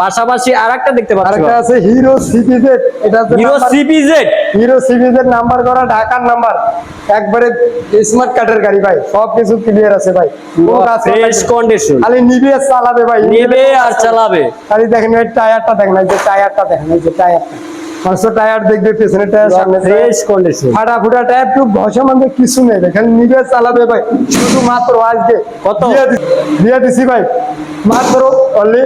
পাশাপাশি আরেকটা দেখতে পাচ্ছি। আরেকটা আছে হিরো সিপিজেড এটা হিরো সিপিজেড হিরো নাম্বার করা ঢাকার নাম্বার একবারে স্মার্ট কার্ডের গাড়ি ভাই সব কিছু ক্লিয়ার আছে ভাই। ফ্রেশ কন্ডিশন খালি নিবে চালাবে ভাই। নেবে আর চালাবে। খালি দেখেন এই টায়ারটা দেখেন এই যে টায়ারটা দেখেন এই যে টায়ারটা। মানুষ টায়ার দেখবে পেছনে টায়ার সামনে ফ্রেশ কন্ডিশন ফাটা ফুটা টায়ার একটু ঘষা মানে কিছু নেই দেখেন নিবে চালাবে ভাই। শুধু মাত্র আজকে। কত? দিয়ে দিছি ভাই। মাত্র অনলি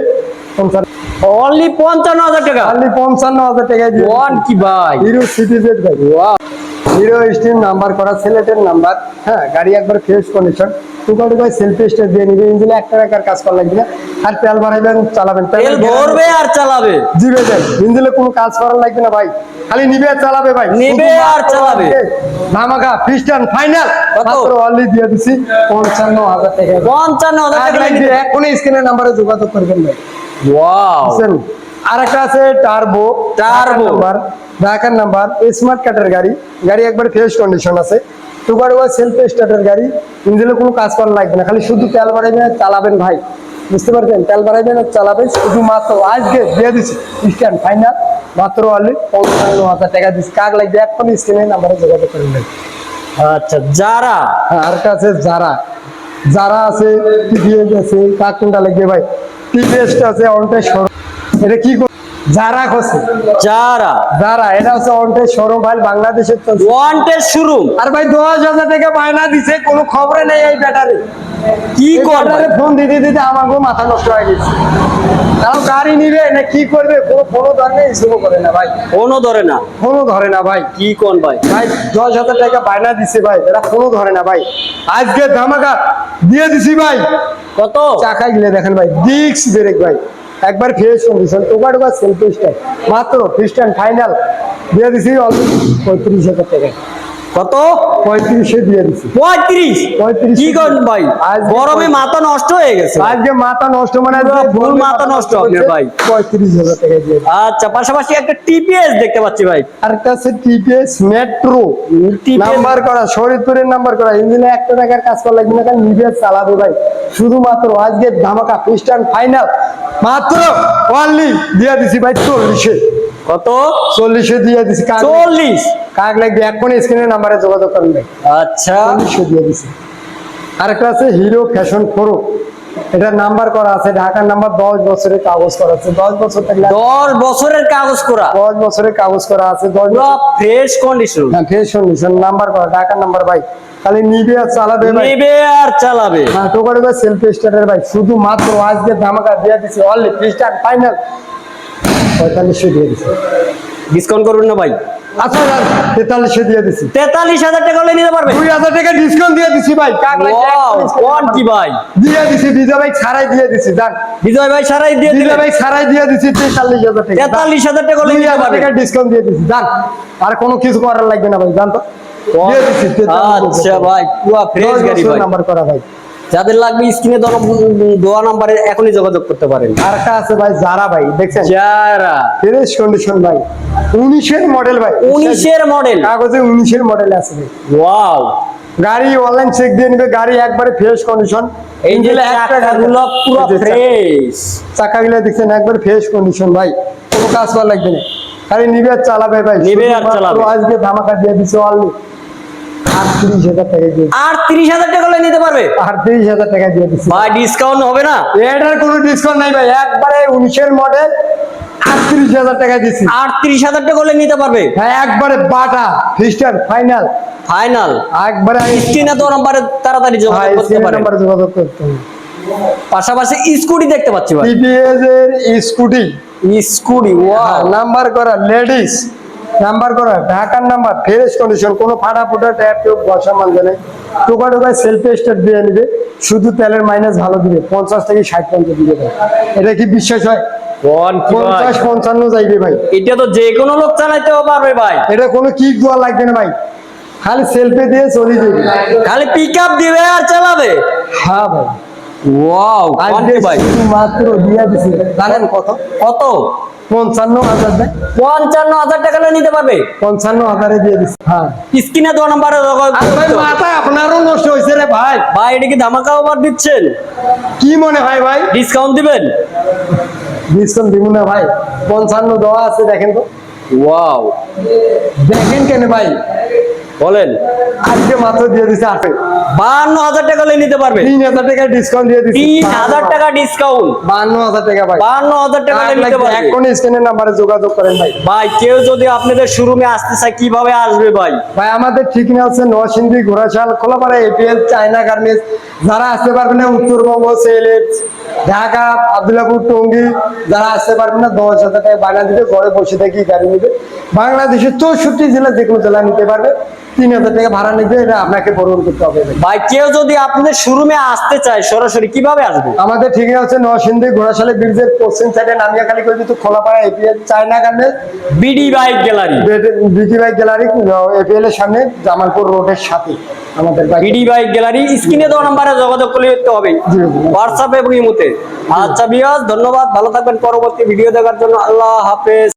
অনলি পঞ্চান্ন হাজার টাকা। অনলি পঞ্চান্ন হাজার টাকায় দিয়ে দিছি। ওয়ান কি ভাই? হিরো সিটিজেড ভাই হিরো স্টিম নাম্বার করা সিলেটের নাম্বার হ্যাঁ গাড়ি একবার ফ্রেশ কন্ডিশন টুকাটু ভাই সেলফি স্টার দিয়ে নিবে ইঞ্জিনে একটা টাকার কাজ করা লাগবে না। আর তেল বাড়াইবেন চালাবেন। তেল ভরবে আর চালাবে। জিবে যাই ইঞ্জিনে কোনো কাজ করার লাগবে না ভাই। খালি নিবে আর চালাবে ভাই। নিবে আর চালাবে। ধামাকা খ্রিস্টান ফাইনাল? মাত্র অনলি দিয়ে দিছি পঞ্চান্ন হাজার টাকা পঞ্চান্ন হাজার টাকা এখনই স্ক্রিনের নাম্বারে যোগাযোগ করবেন ভাই। ওয়াও বুঝছেন? আরেকটা আছে টার্বো। নাম্বার ঢাকার নাম্বার স্মার্ট কাটের গাড়ি। গাড়ি একবার ফ্রেশ কন্ডিশন আছে। সেলফ স্টার্টের গাড়ি। ইঞ্জিনে কোনো কাজ করা লাগবে না। খালি শুধু তেল বাড়াইবেন আর চালাবেন ভাই। বুঝতে পারছেন? তেল বাড়াইবেন আর চালাবেন। শুধু মাত্র আজকে দিয়ে দিচ্ছি স্ট্যান্ড ফাইনাল মাত্র অনলি পঞ্চান্ন হাজার টাকা দিচ্ছি কাক লাগবে? এখন স্ক্রিনে নাম্বারে যোগাযোগ করে ভাই আচ্ছা যারা? হ্যাঁ, আরেকটা আছে যারা। যারা আছে আছে কাক কোনটা লাগবে ভাই? টিভিএসটা আছে অনটাই সরম এটা কি যারা খসে যারা। যারা এটা হচ্ছে অনটাই সরম ভাই বাংলাদেশের চলছে ওয়ান্টেড শুরু। আর ভাই দশ হাজার টাকা বায়না দিছে কোনো খবরে নেই এই ব্যাটারি। কি করবে? ফোন দিতে দিতে আমাকেও মাথা নষ্ট হয়ে গেছে। কারণ গাড়ি নিবে না কি করবে কোনো ফোনও ধরে করে না ভাই। ফোনও ধরে না। ফোনও ধরে না ভাই। কি কোন ভাই? ভাই দশ হাজার টাকা বায়না দিছে ভাই এরা ফোনও ধরে না ভাই। আজকে ধামাকা দিয়ে দিছি ভাই। কত? চাকা গিলে দেখেন ভাই ডিক্স ব্রেক ভাই। একবার ফ্রেশ কন্ডিশন টোকা টোকা সেলফ স্টাইল। মাত্র খ্রিস্টান ফাইনাল দিয়ে দিছি অলরেডি পঁয়ত্রিশ হাজার টাকা। কত? পঁয়ত্রিশে দিয়ে দিছি। পঁয়ত্রিশ। পঁয়ত্রিশ। কি করেন ভাই? গরমে মাথা নষ্ট হয়ে গেছে। আজকে মাথা নষ্ট মানে ফুল মাথা নষ্ট আপনার ভাই। পঁয়ত্রিশ হাজার টাকা দিয়ে। আচ্ছা পাশাপাশি একটা টিপিএস দেখতে পাচ্ছি ভাই। আরেকটা আছে টিপিএস মেট্রো নাম্বার করা শরীরপুরের নাম্বার করা। ইঞ্জিনে একটা টাকার কাজ করা লাগবে না কারণ নিজে চালাবে ভাই। শুধুমাত্র আজকে ধামাকা খ্রিস্টান ফাইনাল মাত্র অনলি দিয়ে দিছি ভাই চল্লিশে। কত? চল্লিশে দিয়ে দিছি চল্লিশ? কাক লাগবে? এখনই স্ক্রিনের নাম্বারে যোগাযোগ করবে আচ্ছা। চল্লিশে দিয়ে দিছি। আরেকটা আছে হিরো ফ্যাশন প্রো এটা নাম্বার করা আছে ঢাকার নাম্বার দশ বছরের কাগজ করা আছে। দশ বছর থাকলে দশ বছরের কাগজ করা। দশ বছরের কাগজ করা আছে দশ ফ্রেশ কন্ডিশন হ্যাঁ ফেস কন্ডিশন নাম্বার করা ঢাকার নাম্বার ভাই। খালি নিবে আর চালাবে নেবে আর চালাবে। হ্যাঁ টোকার ভাই সেলফি স্টার্টার ভাই। শুধু মাত্র আজকে ধামাকা দিয়ে দিছি অনলি খ্রিস্টান ফাইনাল পঁয়তাল্লিশশো দিয়ে দিছি। ডিসকাউন্ট করবেন না ভাই? আচ্ছা তেতাল্লিশশো দিয়ে দিছি। তেতাল্লিশ হাজার টাকা হলে নিতে পারবে দুই হাজার টাকা ডিসকাউন্ট দিয়ে ভাই। কোন কি ভাই? দিয়ে দিছি বিজয় ভাই ছাড়াই দিয়ে দিছি জান বিজয় ভাই সারাই দিয়ে দিলে ভাই ছাড়াই দিয়ে দিছি তেতাল্লিশ হাজার টাকা। তেতাল্লিশ হাজার টাকা হলে দুই হাজার টাকা ডিসকাউন্ট দিয়ে দিছি জান আর কোনো কিছু করার লাগবে না ভাই জান তো দিয়ে দিছি আচ্ছা ভাই পুরো ফ্রেশ গাড়ি ভাই। নাম্বার করা ভাই। যাদের লাগবে স্ক্রিনে ধরো দোয়া নাম্বারে এখনই যোগাযোগ করতে পারেন। আর একটা আছে ভাই যারা ভাই দেখছেন? যারা। ফ্রেশ কন্ডিশন ভাই উনিশের মডেল ভাই উনিশের মডেল কাগজে উনিশের মডেল আছে ভাই। ওয়াও। গাড়ি অনলাইন চেক দিয়ে নিবে গাড়ি একবারে ফ্রেশ কন্ডিশন যে চাকাগুলো পুরো ফ্রেশ চাকাগুলো দেখছেন একবার ফ্রেশ কন্ডিশন ভাই। কোনো কাজ করা লাগবে না। খালি নিবে আর চালাবে ভাই। নিবে আর চালাবে। আজকে ধামাকা দিয়ে দিছে অনলি আটত্রিশ হাজার টাকা দিয়ে হাজার টাকা নিতে পারবে? আটত্রিশ হাজার টাকা দিয়ে দিচ্ছে। ভাই ডিসকাউন্ট হবে না? এটার কোনো ডিসকাউন্ট নাই ভাই একবারে উনিশের মডেল আটত্রিশ হাজার টাকা দিচ্ছি। হাজার টাকা হলে নিতে পারবে? হ্যাঁ একবারে বাটা ফাইনাল ফাইনাল একবারে আমি স্ক্রিনে তো নাম্বারে তাড়াতাড়ি যোগাযোগ করতে পারে। নাম্বারে যোগাযোগ করতে হবে। পাশাপাশি স্কুটি দেখতে পাচ্ছি ভাই। টিপিএস এর স্কুটি স্কুটি ওয়াও নাম্বার করা লেডিস নাম্বার করা ঢাকার নাম্বার ফ্রেশ কন্ডিশন কোনো ফাটা ফুটা ট্যাপ টিউব বসা মানবে নেই। টোকা টোকায় সেলফি স্টার্ট দিয়ে নিবে শুধু তেলের মাইনাস ভালো দিবে পঞ্চাশ থেকে ষাট পর্যন্ত দিবে এটা কি বিশ্বাস হয়? কোন কি ভাই? পঞ্চাশ পঞ্চান্ন যাইবে ভাই। এটা তো যে কোনো লোক চালাইতেও পারবে ভাই। এটা কোনো কিক লাগবে না ভাই। খালি সেলফি দিয়ে চলে যাবে। খালি পিক আপ দিবে আর চালাবে। হ্যাঁ ভাই। ওয়াও ভাই? মাত্র দিয়ে দিছি। জানেন কত? কত? পঞ্চান্ন হাজার পঞ্চান্ন হাজার টাকা নিতে পারবে? পঞ্চান্ন হাজারে দিয়ে দিছি। হ্যাঁ। স্ক্রিনে তো নাম্বারে। মাথা আপনারও নষ্ট হয়েছে রে ভাই। ভাই এটা কি ধামাকা অফার দিচ্ছেন? কি মনে হয় ভাই? ডিসকাউন্ট দিবেন? ডিসকাউন্ট দিব না ভাই। পঞ্চান্ন দেওয়া আছে দেখেন তো। ওয়াও দেখেন কেন ভাই। বলেন। আজকে মাত্র দিয়ে দিছে আটে। বান্ন হাজার টাকা হলে নিতে পারবে। তিন হাজার টাকা ডিসকাউন্ট দিয়ে দিচ্ছি তিন হাজার টাকা ডিসকাউন্ট বান্ন হাজার টাকা ভাই। বান্ন হাজার টাকা হলে নিতে পারবে। এখন স্ক্রিনের নাম্বারে যোগাযোগ করেন ভাই। ভাই কেউ যদি আপনাদের শোরুমে আসতে চায় কীভাবে আসবে ভাই? ভাই আমাদের ঠিকানা হচ্ছে Narsingdi Ghorashal Kholapara APL China garments যারা আসতে পারবে না উত্তরবঙ্গ সিলেট ঢাকা আবদুল্লাপুর টঙ্গী যারা আসতে পারবে না দশ হাজার টাকা বায়না দিবে ঘরে বসে থেকে গাড়ি নিবে। বাংলাদেশের চৌষট্টি জেলা যে কোনো জেলা নিতে পারবে। তিন হাজার টাকা ভাড়া নিবে এটা আপনাকে পূরণ করতে হবে। ভাই। কেউ যদি আপনাদের শোরুমে আসতে চায় সরাসরি কীভাবে আসবে? আমাদের ঠিকানা হচ্ছে নরসিংদী ঘোড়াশালে ব্রিজের পশ্চিম সাইডে নামিয়া খালি করে দিতে Kholapara APL China garments BD bike gallery BT bike gallery APL এর সামনে জামালপুর রোডের সাথে আমাদের বিডি বাইক গ্যালারি স্ক্রিনে দেওয়া নাম্বারে যোগাযোগ করতে হবে। হোয়াটসঅ্যাপ এবং ইমোতে। আচ্ছা বিয়াস ধন্যবাদ। ভালো থাকবেন। পরবর্তী ভিডিও দেখার জন্য আল্লাহ হাফেজ।